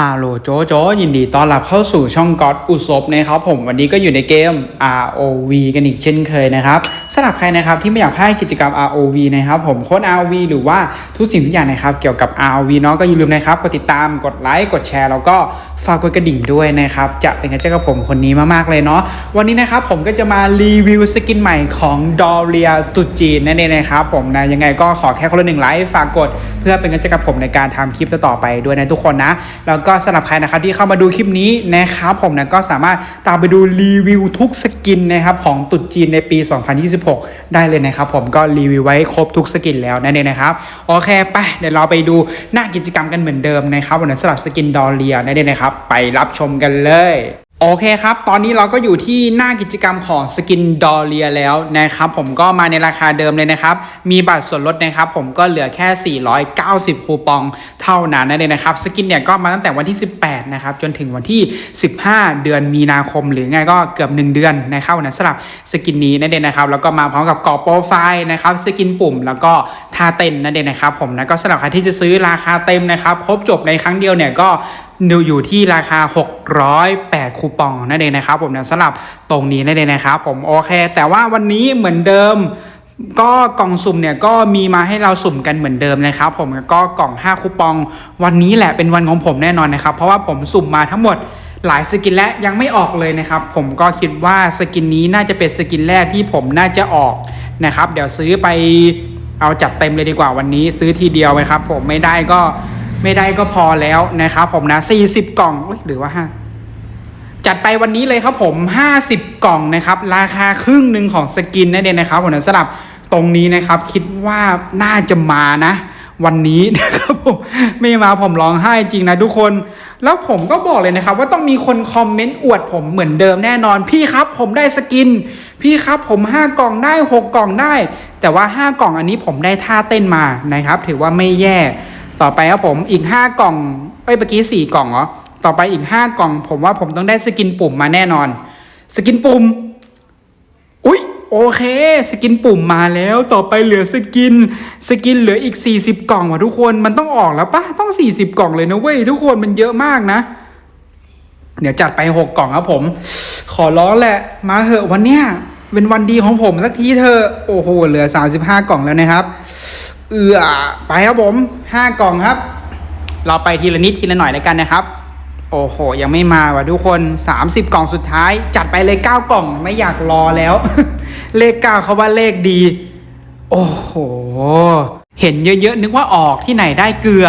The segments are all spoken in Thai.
ฮัลโหลโจโจยินดีต้อนรับเข้าสู่ช่องก็อดอุศบนะครับผมวันนี้ก็อยู่ในเกม ROV กันอีกเช่นเคยนะครับสำหรับใครนะครับที่ไม่อยากพลาดกิจกรรม ROV นะครับผมโค้ด ROV หรือว่าทุกสิ่งทุกอย่างนะครับเกี่ยวกับ ROV เนาะก็อย่าลืมนะครับกดติดตามกดไลค์กดแชร์แล้วก็ฝากกดกระดิ่งด้วยนะครับจะเป็นกำลังใจกับผมคนนี้มากๆเลยเนาะวันนี้นะครับผมก็จะมารีวิวสกินใหม่ของดอเรียตุจีนนั่นเองนะครับผมนะยังไงก็ขอแค่คนละหนึ่งไลค์ฝากกดเพื่อเป็นกำลังใจกับผมในการทำคลิปต่อไปด้วยนะทุกคนนะแล้วก็สำหรับใครนะครับที่เข้ามาดูคลิปนี้นะครับผมนะก็สามารถตามไปดูรีวิวทุกสกินนะครับของตุดจีนในปี 2026 ได้เลยนะครับผมก็รีวิวไว้ครบทุกสกินแล้วนั่นเองนะครับโอเคไปเดี๋ยวเราไปดูหน้ากิจกรรมกันเหมือนเดิมนะครับวันนี้สำหรับสกินดอเลียนั่นเองนะครับไปรับชมกันเลย โอเคครับ ตอนนี้เราก็อยู่ที่หน้ากิจกรรมของสกินดอเรียแล้วนะครับ ผมก็มาในราคาเดิมเลยนะครับ มีบัตรส่วนลดนะครับ ผมก็เหลือแค่ 490 คูปองเท่านั้นนั่นเองนะครับ สกินเนี่ยก็มาตั้งแต่วันที่ 18 นะครับ จนถึงวันที่ 15 เดือนมีนาคม หรือไงก็เกือบ 1 เดือนนะครับนะสำหรับสกินนี้นั่นเองนะครับ แล้วก็มาพร้อมกับกรอบโปรไฟล์นะครับ สกินปุ่ม แล้วก็ท่าเต้นนั่นเองนะครับ ผมนะก็สำหรับใครที่จะซื้อราคาเต็มนะครับ ครบจบในครั้งเดียวเนี่ยก็ อยู่ที่ราคา 608 คูปองนั่นเองนะครับผมนะสำหรับตรงนี้นั่นเองนะครับผมโอเค แต่ว่าวันนี้เหมือนเดิมก็กล่องสุ่มเนี่ยก็มีมาให้เราสุ่มกันเหมือนเดิมนะครับผมก็กล่อง 5 คูปอง วันนี้แหละเป็นวันของผมแน่นอนนะครับ เพราะว่าผมสุ่มมาทั้งหมดหลายสกินและยังไม่ออกเลยนะครับ ผมก็คิดว่าสกินนี้น่าจะเป็นสกินแรกที่ผมน่าจะออกนะครับ เดี๋ยวซื้อไปเอาจัดเต็มเลยดีกว่าวันนี้ซื้อทีเดียวไหมครับ ผมไม่ได้ก็ ไม่ได้ก็พอแล้วนะครับผมนะ 40 กล่องหรือว่า 5 จัดไปวันนี้เลยครับผม 50 กล่องนะครับ ราคาครึ่งหนึ่งของสกินนั่นเองนะครับผมนะสำหรับตรงนี้นะครับ คิดว่าน่าจะมานะ วันนี้นะครับผมไม่มาผมร้องไห้จริงนะทุกคน แล้วผมก็บอกเลยนะครับ ว่าต้องมีคนคอมเมนต์อวดผมเหมือนเดิมแน่นอน พี่ครับ ผมได้สกิน พี่ครับผม 5 กล่องได้ 6 กล่องได้ แต่ว่า 5 กล่องอันนี้ผมได้ท่าเต้นมานะครับ ถือว่าไม่แย่ ต่อไปครับผมอีก 5 กล่อง เอ้ยเมื่อกี้ 4 กล่องเหรอ ต่อไปอีก 5 กล่อง ผมว่าผมต้องได้สกินปุ่มมาแน่นอน สกินปุ่ม อุ๊ยโอเค สกินปุ่มมาแล้ว ต่อไปเหลือสกิน สกินเหลืออีก 40 กล่องว่ะทุกคน มันต้องออกแล้วปะต้อง 40 กล่องเลยนะเว้ยทุกคนมันเยอะมากนะ เดี๋ยวจัดไป 6 กล่องครับผม ขอร้องแหละ มาเหอะวันเนี้ยเป็นวันดีของผมสักทีเถอโอ้โห เหลือ 35 กล่องแล้วนะครับ เอือไปครับผมห้ากล่องครับ เราไปทีละนิดทีละหน่อยแล้วกันนะครับ โอ้โห ยังไม่มาว่ะทุกคน 30 กล่องสุดท้าย จัดไปเลย 9 กล่องไม่อยากรอแล้ว เลข 9 เขาว่าเลขดี โอ้โห เห็นเยอะๆ นึกว่าออกที่ไหนได้เกลือ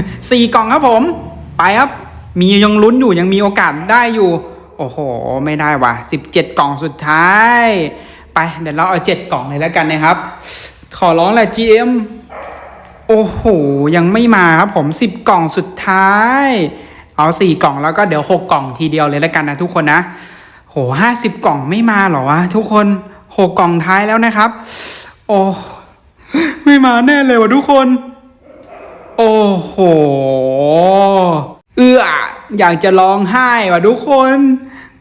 4 กล่องครับผม ไปครับ มียังลุ้นอยู่ยังมีโอกาสได้อยู่ โอ้โห ไม่ได้ว่ะ 17 กล่องสุดท้าย ไปเดี๋ยวเราเอา 7 กล่องเลยแล้วกันนะครับขอร้องแหละ GM โอ้โห ยังไม่มาครับผม 10 กล่องสุดท้าย เอา 4 กล่องแล้วก็เดี๋ยว 6 กล่องทีเดียวเลยแล้วกันนะทุกคนนะ โห50กล่องไม่มาเหรอวะทุกคน6กล่องท้ายแล้วนะครับ โอ้ไม่มาแน่เลยวะทุกคน โอ้โห เอื้ออยากจะร้องไห้วะทุกคน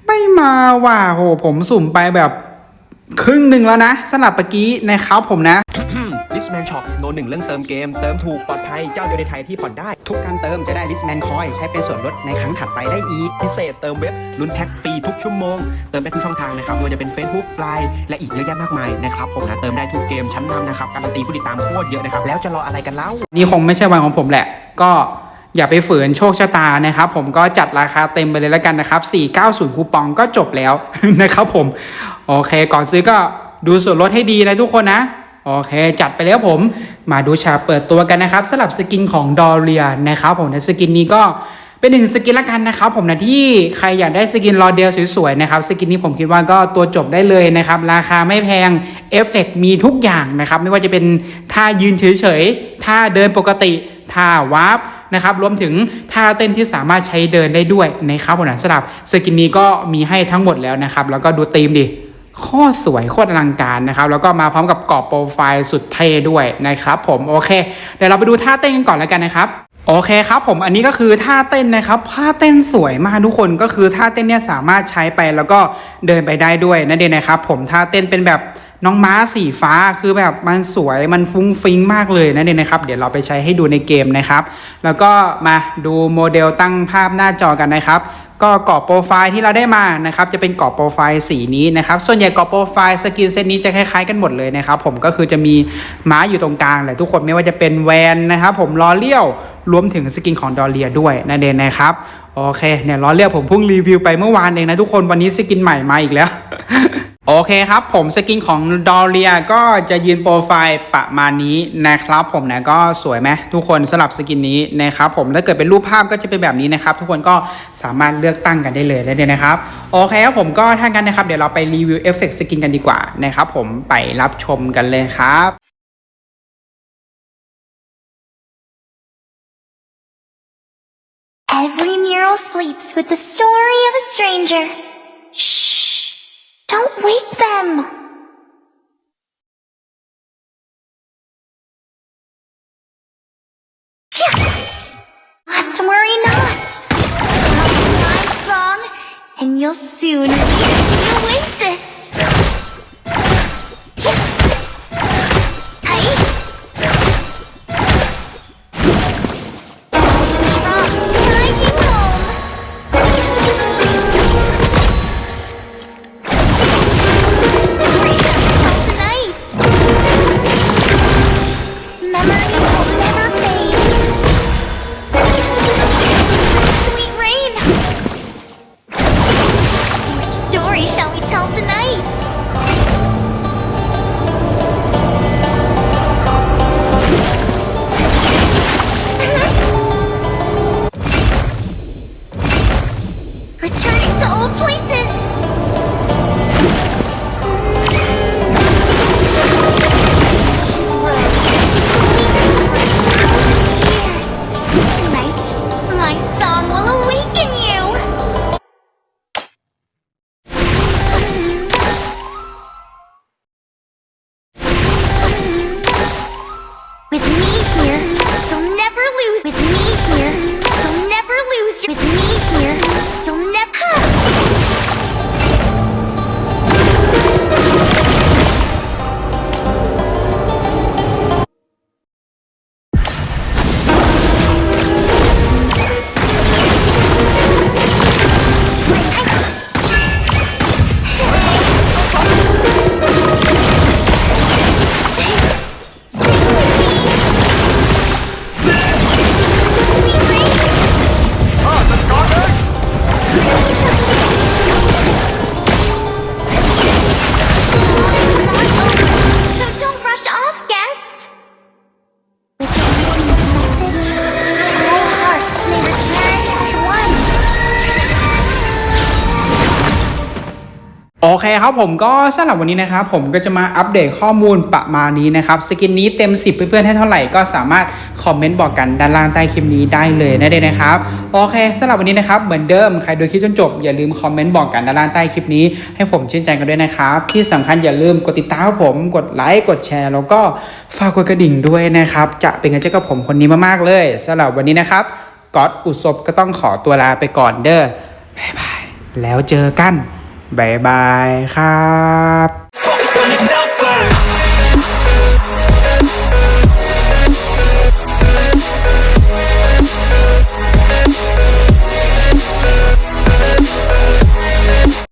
ไม่มาว่ะโหผมสุ่มไปแบบ ครึ่งหนึ่งแล้วนะสำหรับเมื่อกี้นะครับผมนะ ลิสแมนช็อปโนหนึ่งเรื่องเติมเกม เติมถูกปลอดภัยเจ้าเดียวในไทยที่ผ่อนได้ ทุกการเติมจะได้ลิสแมนคอยใช้เป็นส่วนลดในครั้งถัดไปได้อีก พิเศษเติมเว็บลุ้นแพ็คฟรีทุกชั่วโมง เติมได้ทุกช่องทางนะครับไม่ว่าจะเป็น Facebook ไลน์และอีกเยอะแยะมากมายนะครับผมนะเติมได้ทุกเกมชั้นนำนะครับการันตีผู้ติดตามโคตรเยอะนะครับแล้วจะรออะไรกันเล่า นี่คงไม่ใช่วันของผมแหละ ก็อย่าไปฝืนโชคชะตานะครับ ผมก็จัดราคาเต็มไปเลยแล้วกันนะครับ 490 คูปองก็จบแล้ว นะครับผม โอเค ก่อนซื้อก็ดูส่วนลดให้ดีนะทุกคนนะ โอเค จัดไปแล้วผมมาดูฉากเปิดตัวกันนะครับสำหรับสกินของดอเรียนะครับผมในสกินนี้ก็เป็นหนึ่งสกินละกันนะครับผมนะที่ใครอยากได้สกินรอเดียวสวยๆนะครับสกินนี้ผมคิดว่าก็ตัวจบได้เลยนะครับราคาไม่แพงเอฟเฟกมีทุกอย่างนะครับไม่ว่าจะเป็นท่ายืนเฉยๆท่าเดินปกติท่าวาร์ปนะครับรวมถึงท่าเต้นที่สามารถใช้เดินได้ด้วยนะครับผมนะสำหรับสกินนี้ก็มีให้ทั้งหมดแล้วนะครับแล้วก็ดูธีมดิ โคตรสวยโคตรอลังการนะครับ แล้วก็มาพร้อมกับกรอบโปรไฟล์สุดเท่ด้วยนะครับผมโอเค เดี๋ยวเราไปดูท่าเต้นกันก่อนแล้วกันนะครับโอเคครับผมอันนี้ก็คือท่าเต้นนะครับท่าเต้นสวยมากทุกคนก็คือท่าเต้นเนี่ยสามารถใช้ไปแล้วก็เดินไปได้ด้วยนั่นเองนะครับผมท่าเต้นเป็นแบบน้องม้าสีฟ้าคือแบบมันสวยมันฟุ้งฟิ้งมากเลยนั่นเองนะครับ เดี๋ยวเราไปใช้ให้ดูในเกมนะครับ แล้วก็มาดูโมเดลตั้งภาพหน้าจอกันนะครับ ก็กรอบโปรไฟล์ที่เราได้มานะครับจะเป็นกรอบโปรไฟล์สีนี้นะครับส่วนใหญ่กรอบโปรไฟล์สกินเซตนี้จะคล้ายๆกันหมดเลยนะครับผมก็คือจะมีม้าอยู่ตรงกลางแหละทุกคนไม่ว่าจะเป็นแวนนะครับผมล้อเลี้ยวรวมถึงสกินของดอเลียด้วยนั่นเองนะครับ โอเคเนี่ยล้อเลียวผมเพิ่งรีวิวไปเมื่อวานเองนะทุกคนวันนี้สกินใหม่มาอีกแล้ว โอเคครับผมสกินของดอเรียก็จะยืนโปรไฟล์ประมาณนี้นะครับผมนะก็สวยไหมทุกคนสลับสกินนี้นะครับผมถ้าเกิดเป็นรูปภาพก็จะเป็นแบบนี้นะครับ ทุกคนก็สามารถเลือกตั้งกันได้เลยแล้วเนี่ยนะครับโอเคครับผมก็ถ้ากันนะครับเดี๋ยวเราไปรีวิวเอฟเฟกต์สกินกันดีกว่านะครับผมไปรับชมกันเลยครับ Every mural sleeps with the story of a stranger. Shh! Don't wake them! Not to worry not. My song, and you'll soon reach the oasis. อเคครับผมก็สำหรับวันนี้นะครับผมก็จะมาอัปเดตข้อมูลประมาณนี้นะครับสกินนี้เต็ม 10 เพื่อนๆให้เท่าไหร่ก็สามารถคอมเมนต์บอกกันด้านล่างใต้คลิปนี้ได้เลยนะเด็กนะครับโอเคสำหรับวันนี้นะครับเหมือนเดิมใครดูคลิปจนจบอย่าลืมคอมเมนต์บอกกันด้านล่างใต้คลิปนี้ให้ผมชื่นใจกันด้วยนะครับที่สำคัญอย่าลืมกดติดตามผมกดไลค์กดแชร์ แล้วก็ฝากกดกระดิ่งด้วยนะครับจะเป็นกำลังใจกับผมคนนี้มากๆเลยสำหรับวันนี้นะครับก๊อตอุศบก็ต้องขอตัวลาไปก่อนเด้อบ๊ายบายแล้วเจอกัน บายบายครับ